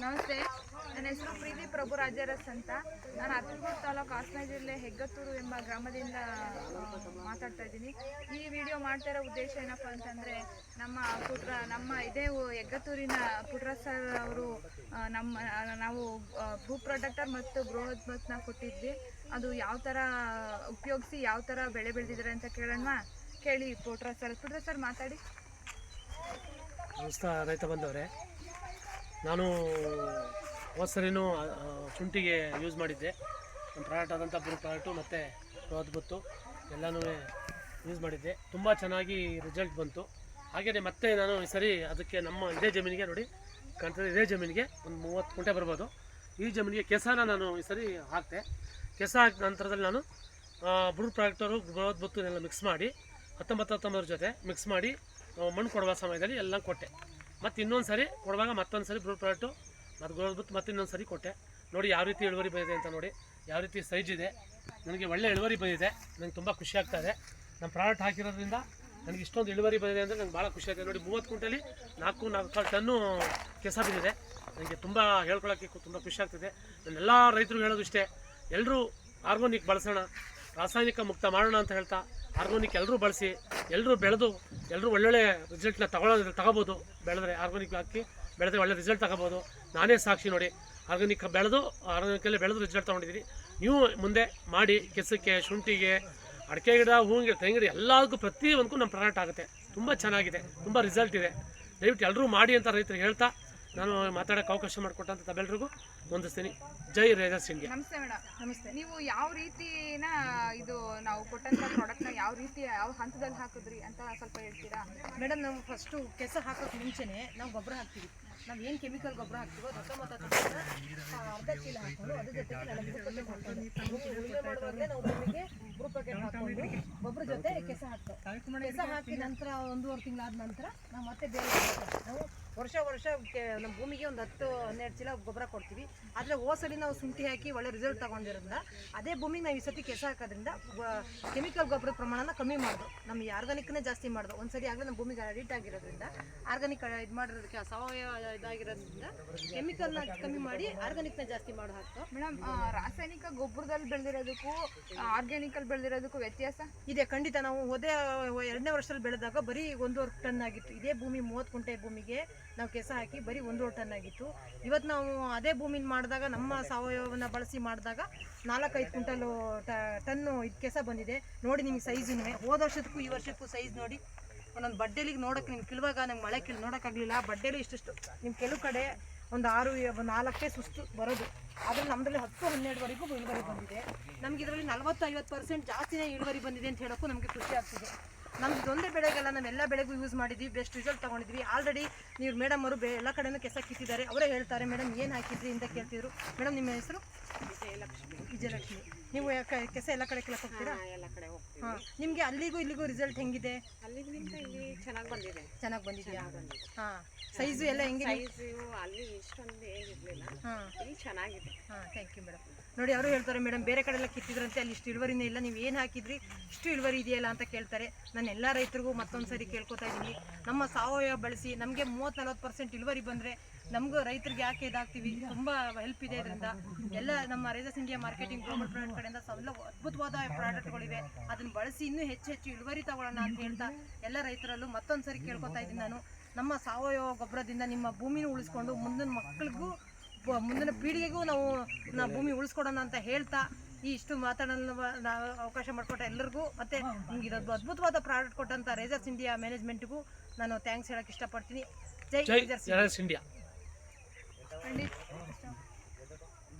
ನಮಸ್ತೆ. ನನ್ನ ಹೆಸರು ಪ್ರೀತಿ ಪ್ರಭು ರಾಜರಸ್ ಅಂತ. ನಾನು ಅತಲ್ಪುರ್ ತಾಲೂಕು ಹಾಸನ ಜಿಲ್ಲೆ ಹೆಗ್ಗತ್ತೂರು ಎಂಬ ಗ್ರಾಮದಿಂದ ಮಾತಾಡ್ತಾ ಇದ್ದೀನಿ. ಈ ವಿಡಿಯೋ ಮಾಡ್ತಾ ಇರೋ ಉದ್ದೇಶ ಏನಪ್ಪ ಅಂತಂದರೆ, ನಮ್ಮ ಪುಟ್ರ ನಮ್ಮ ಇದೇ ಎಗ್ಗತ್ತೂರಿನ ಪುಟ್ರ ಸರ್ ಅವರು ನಮ್ಮ, ನಾವು ಭೂ ಪ್ರೊಡಕ್ಟರ್ ಮತ್ತು ಬೃಹತ್ಮತ್ನ ಕೊಟ್ಟಿದ್ವಿ. ಅದು ಯಾವ ಥರ ಉಪಯೋಗಿಸಿ, ಯಾವ ಥರ ಬೆಳೆ ಬೆಳೆದಿದ್ದಾರೆ ಅಂತ ಕೇಳೋಣ ಕೇಳಿ ಪುಟ್ರ ಸರ್. ಪುಟ್ರ ಸರ್, ಮಾತಾಡಿ. ನಮಸ್ಕಾರ, ರೈತ ಬಂದವರೇ ನಾನು ಹೋದ ಸರಿನೂ ಶುಂಠಿಗೆ ಯೂಸ್ ಮಾಡಿದ್ದೆ. ನಮ್ಮ ಪ್ರಾಡಕ್ಟ್ ಆದಂಥ ಬ್ರೂ ಪ್ರಾಡಕ್ಟು ಮತ್ತು ಎಲ್ಲನೂ ಯೂಸ್ ಮಾಡಿದ್ದೆ. ತುಂಬ ಚೆನ್ನಾಗಿ ರಿಸಲ್ಟ್ ಬಂತು. ಹಾಗೆಯೇ ಮತ್ತೆ ನಾನು ಈ ಸರಿ ಅದಕ್ಕೆ ನಮ್ಮ ಇದೇ ಜಮೀನಿಗೆ ನೋಡಿ, ಕಾಣ್ತದೆ ಇದೇ ಜಮೀನಿಗೆ ಒಂದು ಮೂವತ್ತು ಕುಂಟೆ ಬರ್ಬೋದು. ಈ ಜಮೀನಿಗೆ ಕೆಸನ ನಾನು ಈ ಸರಿ ಹಾಕಿದೆ ಕೆಸ ಹಾಕಿದ ನಂತರದಲ್ಲಿ ನಾನು ಬ್ರೂ ಪ್ರಾಡಕ್ಟರು ಎಲ್ಲ ಮಿಕ್ಸ್ ಮಾಡಿ ಹತ್ತೊಂಬತ್ತು ಹತ್ತೊಂಬತ್ತರ ಜೊತೆ ಮಿಕ್ಸ್ ಮಾಡಿ ಮಣ್ಣು ಕೊಡುವ ಸಮಯದಲ್ಲಿ ಎಲ್ಲ ಕೊಟ್ಟೆ. ಮತ್ತು ಇನ್ನೊಂದು ಸರಿ ಕೊಡುವಾಗ ಮತ್ತೊಂದು ಸರಿ ಬ್ರೂ ಪ್ರಾಡಕ್ಟು ಮತ್ತು ಗೋಲ್ಬಿಟ್ಟು ಮತ್ತೆ ಇನ್ನೊಂದು ಸರಿ ಕೊಟ್ಟೆ. ನೋಡಿ ಯಾವ ರೀತಿ ಇಳುವರಿ ಬಂದಿದೆ ಅಂತ ನೋಡಿ. ಯಾವ ರೀತಿ ಸೈಜ್ ಇದೆ. ನನಗೆ ಒಳ್ಳೆ ಇಳುವರಿ ಬಂದಿದೆ. ನನಗೆ ತುಂಬ ಖುಷಿ ಆಗ್ತಾ ಇದೆ. ನಮ್ಮ ಪ್ರಾಡಕ್ಟ್ ಹಾಕಿರೋದ್ರಿಂದ ನನಗೆ ಇಷ್ಟೊಂದು ಇಳುವರಿ ಬಂದಿದೆ ಅಂದರೆ ನಂಗೆ ಭಾಳ ಖುಷಿ ಆಗಿದೆ ನೋಡಿ ಮೂವತ್ತು ಕ್ವಿಂಟಲಿ ನಾಲ್ಕು ನಾಲ್ಕು ಟನ್ನು ಕೆಸ ಬಿದ್ದಿದೆ. ನನಗೆ ತುಂಬ ಹೇಳ್ಕೊಳ್ಳೋಕ್ಕೆ ತುಂಬ ಖುಷಿ ಆಗ್ತಿದೆ. ನನ್ನೆಲ್ಲ ರೈತರು ಹೇಳೋದು ಇಷ್ಟೇ. ಎಲ್ಲರೂ ಆರ್ಗೋನಿಕ್ ಬಳಸೋಣ. ರಾಸಾಯನಿಕ ಮುಕ್ತ ಮಾಡೋಣ ಅಂತ ಹೇಳ್ತಾ ಆರ್ಗೋನಿಕ್ ಎಲ್ಲರೂ ಬಳಸಿ ಎಲ್ಲರೂ ಬೆಳೆದು ಎಲ್ಲರೂ ಒಳ್ಳೊಳ್ಳೆ ರಿಸಲ್ಟ್ನ ತಗೊಳ್ಳೋದ್ರೆ ತಗೋಬೋದು. ಬೆಳೆದ್ರೆ ಆರ್ಗೋನಿಕ್ ಹಾಕಿ. ಬೆಳೆದ್ರೆ ಒಳ್ಳೆ ರಿಸಲ್ಟ್ ತಗೋಬೋದು. ನಾನೇ ಸಾಕ್ಷಿ ನೋಡಿ. ಆರ್ಗಾನಿಕ್ ಬೆಳೆದು ಆರ್ಗಾನಿಕಲ್ಲೇ ಬೆಳೆದು ರಿಸಲ್ಟ್ ತೊಗೊಂಡಿದ್ದೀನಿ ನೀವು ಮುಂದೆ ಮಾಡಿ ಕೆಸಕ್ಕೆ ಶುಂಠಿಗೆ ಅಡಿಕೆ ಗಿಡ ಹೂವಿನ ಗಿಡ ತೆಂಗಿಡ ಗಿಡ ಎಲ್ಲದಕ್ಕೂ ಪ್ರತಿಯೊಂದಕ್ಕೂ ನಮ್ಮ ಪ್ರಾಡಕ್ಟ್ ಆಗುತ್ತೆ. ತುಂಬ ಚೆನ್ನಾಗಿದೆ. ತುಂಬ ರಿಸಲ್ಟ್ ಇದೆ. ದಯವಿಟ್ಟು ಎಲ್ಲರೂ ಮಾಡಿ ಅಂತ ರೈತರು ಹೇಳ್ತಾ ನಾನು ಮಾತಾಡೋಕೆ ಅವಕಾಶ ಮಾಡಿಕೊಟ್ಟಂಥ ಬೆಲ್ರಿಗೂ ಹೊಂದಿಸ್ತೀನಿ ಜೈ ರೇಜರ್ಸ್ ಇಂಡಿಯಾ. ನಮಸ್ತೆ ಮೇಡಮ್ ನಮಸ್ತೆ. ನೀವು ಯಾವ ರೀತಿನ ಇದು ನಾವು ಕೊಟ್ಟಂತ ಪ್ರಾಡಕ್ಟ್ನ ಯಾವ ರೀತಿ ಯಾವ ಹಂತದಲ್ಲಿ ಹಾಕಿದ್ರಿ ಅಂತ ಸ್ವಲ್ಪ ಹೇಳ್ತೀರಾ? ಮೇಡಮ್ ನಾವು ಫಸ್ಟು ಕೆಸ ಹಾಕೋಕೆ ಮುಂಚೆನೆ ನಾವು ಗೊಬ್ಬರ ಹಾಕ್ತೀವಿ. ನಾವು ಏನು ಕೆಮಿಕಲ್ ಗೊಬ್ಬರ ಹಾಕ್ತೀವೋ ಹತ್ತೊಂಬತ್ತು ಹತ್ತೊಂಬತ್ತು ಅರ್ಧ ಚೀಲ ಹಾಕೊಂಡು ಅದ್ರ ಜೊತೆಗೆ ಹಾಕೊಂಡು ಉಳುಮೆ ಮಾಡುವಾಗಲೇ ನಾವು ಭೂಮಿಗೆ ಮೂರು ಪ್ಯಾಕೆಟ್ ಹಾಕೊಂಡು ಗೊಬ್ಬರ ಜೊತೆ ಕೆಸ ಹಾಕ್ತೇವೆ ಕೆಸ ಹಾಕಿ ನಂತರ ಒಂದೂವರೆ ತಿಂಗಳಾದ ನಂತರ ನಾವು ಮತ್ತೆ ಬೇರೆ. ನಾವು ವರ್ಷ ವರ್ಷ ನಮ್ಮ ಭೂಮಿಗೆ ಒಂದು ಹತ್ತು ಹನ್ನೆರಡು ಚೀಲ ಗೊಬ್ಬರ ಕೊಡ್ತೀವಿ. ಆದರೆ ಹೋಸಲಿ ನಾವು ಶುಂಠಿ ಹಾಕಿ ಒಳ್ಳೆ ರಿಸಲ್ಟ್ ತಗೊಂಡಿರೋದ್ರಿಂದ ಅದೇ ಭೂಮಿಗೆ ನಾವು ಈ ಸತಿ ಕೆಸ ಹಾಕೋದ್ರಿಂದ ಕೆಮಿಕಲ್ ಗೊಬ್ಬರದ ಪ್ರಮಾಣನ ಕಮ್ಮಿ ಮಾಡೋದು. ನಮ್ಮ ಆರ್ಗಾನಿಕ್ನೇ ಜಾಸ್ತಿ ಮಾಡ್ದು. ಒಂದ್ಸರಿ ಆಗಲೇ ನಮ್ಮ ಭೂಮಿಗೆ ಅಡಿಟ್ ಆಗಿರೋದ್ರಿಂದ ಆರ್ಗಾನಿಕ್ ಇದು ಮಾಡಿರೋದಕ್ಕೆ ಸಾವಯವ ಇದಾಗಿರೋದ್ರಿಂದ ಕೆಮಿಕಲ್ನ ಕಮ್ಮಿ ಮಾಡಿ ಆರ್ಗಾನಿಕ್ನ ಜಾಸ್ತಿ ಮಾಡೋ ಹಾಕ್ತು. ಮೇಡಮ್ ರಾಸಾಯನಿಕ ಗೊಬ್ಬರದಲ್ಲಿ ಬೆಳೆದಿರೋದಕ್ಕೂ ಆರ್ಗ್ಯಾನಿಕಲ್ಲಿ ಬೆಳೆದಿರೋದಕ್ಕೂ ವ್ಯತ್ಯಾಸ? ಇದೆ ಖಂಡಿತ. ನಾವು ಹೋದೇ ಎರಡನೇ ವರ್ಷದಲ್ಲಿ ಬೆಳೆದಾಗ ಬರೀ ಒಂದೂವರೆ ಟನ್ ಆಗಿತ್ತು. ಇದೇ ಭೂಮಿ ಮೂವತ್ತು ಕುಂಟೆ ಭೂಮಿಗೆ. ನಾವು ಕೆಸ ಹಾಕಿ ಬರೀ ಒಂದು ಟನ್ ಆಗಿತ್ತು ಇವತ್ತು ನಾವು ಅದೇ ಭೂಮಿನ ಮಾಡಿದಾಗ, ನಮ್ಮ ಸಾವಯವನ ಬಳಸಿ ಮಾಡಿದಾಗ ನಾಲ್ಕೈದು ಕ್ವಿಂಟಲು ಟನ್ನು ಇದು ಕೆಸ ಬಂದಿದೆ. ನೋಡಿ ನಿಮಗೆ ಸೈಜಿನೂ ಹೋದ ವರ್ಷಕ್ಕೂ ಈ ವರ್ಷಕ್ಕೂ ಸೈಜ್ ನೋಡಿ. ಒಂದೊಂದು ಬಡ್ಡೆಲಿಗೆ ನೋಡೋಕೆ ನಿಮ್ಗೆ ಕಿಳುವಾಗ ನಂಗೆ ಮಳೆ ಕಿಲ್ ನೋಡೋಕ್ಕಾಗಲಿಲ್ಲ ಬಡ್ಡೆಲಿ ಇಷ್ಟಿಷ್ಟು. ನಿಮ್ಮ ಕೆಲವು ಕಡೆ ಒಂದು ಆರು, ನಾಲ್ಕೇ ಸುಸ್ತು ಬರೋದು. ಆದರೆ ನಮ್ಮದ್ರಲ್ಲಿ ಹತ್ತು, ಹನ್ನೆರಡುವರೆಗೂ ಇಳುವರಿ ಬಂದಿದೆ. ನಮಗೆ ಇದರಲ್ಲಿ ನಲವತ್ತು, ಐವತ್ತು ಪರ್ಸೆಂಟ್ ಜಾಸ್ತಿನೇ ಇಳುವರಿ ಬಂದಿದೆ ಅಂತ ಹೇಳೋಕ್ಕೂ ನಮಗೆ ಖುಷಿ ಆಗ್ತಿದೆ. ನಮ್ದು ಇದೊಂದೇ ಬೆಳೆಗೆಲ್ಲ ನಾವೆಲ್ಲ ಬೆಳೆಗೂ ಯೂಸ್ ಮಾಡಿದ್ವಿ ಬೆಸ್ಟ್ ರಿಸಲ್ಟ್ ತೊಗೊಂಡಿದ್ವಿ. ಆಲ್ರೆಡಿ ನೀವು ಮೇಡಮ್ ಅವರು ಬೆ ಎಲ್ಲ ಕಡೆನೂ ಕೆಸ ಕಿತ್ತಿದ್ದಾರೆ ಅವರೇ ಹೇಳ್ತಾರೆ ಮೇಡಮ್ ಏನು ಹಾಕಿದ್ರಿ? ಅಂತ ಕೇಳ್ತಿದ್ರು. ಮೇಡಮ್ ನಿಮ್ಮ ಹೆಸರು? ವಿಜಯಲಕ್ಷ್ಮಿ. ನೀವು ಯಾಕೆ- ಕೆಸ ಎಲ್ಲ ಕಡೆ ಕೆಲಸ ಹೋಗ್ತೀರಾ? ಎಲ್ಲ ಕಡೆ ಹೋಗ್ತೀವಿ. ಹಾಂ. ನಿಮಗೆ ಅಲ್ಲಿಗೂ ಇಲ್ಲಿಗೂ ರಿಸಲ್ಟ್ ಹೆಂಗಿದೆ? ಅಲ್ಲಿಗಿಂತ ಇಲ್ಲಿ ಚೆನ್ನಾಗಿ ಬಂದಿದೆ. ಚೆನ್ನಾಗಿ ಬಂದಿದೆಯಾ? ಹಾಂ. ಸೈಜು ಎಲ್ಲ ಹೆಂಗೆ ಸೈಜು ಅಲ್ಲಿ ಇಷ್ಟೊಂದು ಏನಿರಲಿಲ್ಲ ಹಾಂ. ಇಲ್ಲಿ ಚೆನ್ನಾಗಿದೆ. ಹಾಂ ಥ್ಯಾಂಕ್ ಯು ಮೇಡಮ್ ನೋಡಿ ಅವರು ಹೇಳ್ತಾರೆ ಮೇಡಮ್ ಬೇರೆ ಕಡೆ ಎಲ್ಲ ಕಿತ್ತಿದ್ರಂತೆ ಅಲ್ಲಿ ಇಷ್ಟು ಇಳುವರಿನೇ ಇಲ್ಲ. ನೀವು ಏನು ಹಾಕಿದ್ರಿ? ಇಷ್ಟು ಇಳುವರಿ ಇದೆಯಲ್ಲ? ಅಂತ ಕೇಳ್ತಾರೆ. ನಾನು ಎಲ್ಲ ರೈತರಿಗೂ ಮತ್ತೊಂದು ಸರಿ ಕೇಳ್ಕೊತಾ ಇದ್ದೀನಿ ನಮ್ಮ ಸಾವಯವ ಬಳಸಿ ನಮಗೆ ಮೂವತ್ತು ನಲ್ವತ್ತು ಪರ್ಸೆಂಟ್ ಇಳುವರಿ ಬಂದರೆ ನಮಗೂ ರೈತರಿಗೆ ಯಾಕೆ ಇದಾಗ್ತೀವಿ? ತುಂಬ ಹೆಲ್ಪ್ ಇದೆ ಇದರಿಂದ. ಎಲ್ಲ ನಮ್ಮ ರೇಜಸ್ ಇಂಡಿಯಾ ಮಾರ್ಕೆಟಿಂಗ್ ಗ್ಲೋಬಲ್ ಪ್ರಾಡಕ್ಟ್ ಕಡೆಯಿಂದ ಎಲ್ಲ ಅದ್ಭುತವಾದ ಪ್ರಾಡಕ್ಟ್ಗಳಿವೆ. ಅದನ್ನು ಬಳಸಿ ಇನ್ನೂ ಹೆಚ್ಚು ಹೆಚ್ಚು ಇಳುವರಿ ತಗೊಳ್ಳೋಣ ಅಂತ ಹೇಳ್ತಾ ಎಲ್ಲ ರೈತರಲ್ಲೂ ಮತ್ತೊಂದು ಸರಿ ಕೇಳ್ಕೊತಾ ಇದ್ದೀನಿ ನಾನು. ನಮ್ಮ ಸಾವಯವ ಗೊಬ್ಬರದಿಂದ ನಿಮ್ಮ ಭೂಮಿನ ಉಳಿಸ್ಕೊಂಡು ಮುಂದಿನ ಮಕ್ಕಳಿಗೂ ಮುಂದಿನ ಪೀಳಿಗೆಗೂ ನಾವು ನಾ ಭೂಮಿ ಉಳಿಸ್ಕೊಡೋಣ ಅಂತ ಹೇಳ್ತಾ ಈ ಇಷ್ಟು ಮಾತಾಡಲು ನಾವು ಅವಕಾಶ ಮಾಡಿಕೊಟ್ಟ ಎಲ್ಲರಿಗೂ ಮತ್ತೆ ನಿಮ್ಗೆ ಇದೊಂದು ಅದ್ಭುತವಾದ ಪ್ರಾಡಕ್ಟ್ ಕೊಟ್ಟಂತ ರೇಜರ್ಸ್ ಇಂಡಿಯಾ ಮ್ಯಾನೇಜ್ಮೆಂಟ್ಗೂ ನಾನು ಥ್ಯಾಂಕ್ಸ್ ಹೇಳೋಕ್ಕೆ ಇಷ್ಟಪಡ್ತೀನಿ. ಜೈ ರೇಜರ್ಸ್ ಇಂಡಿಯಾ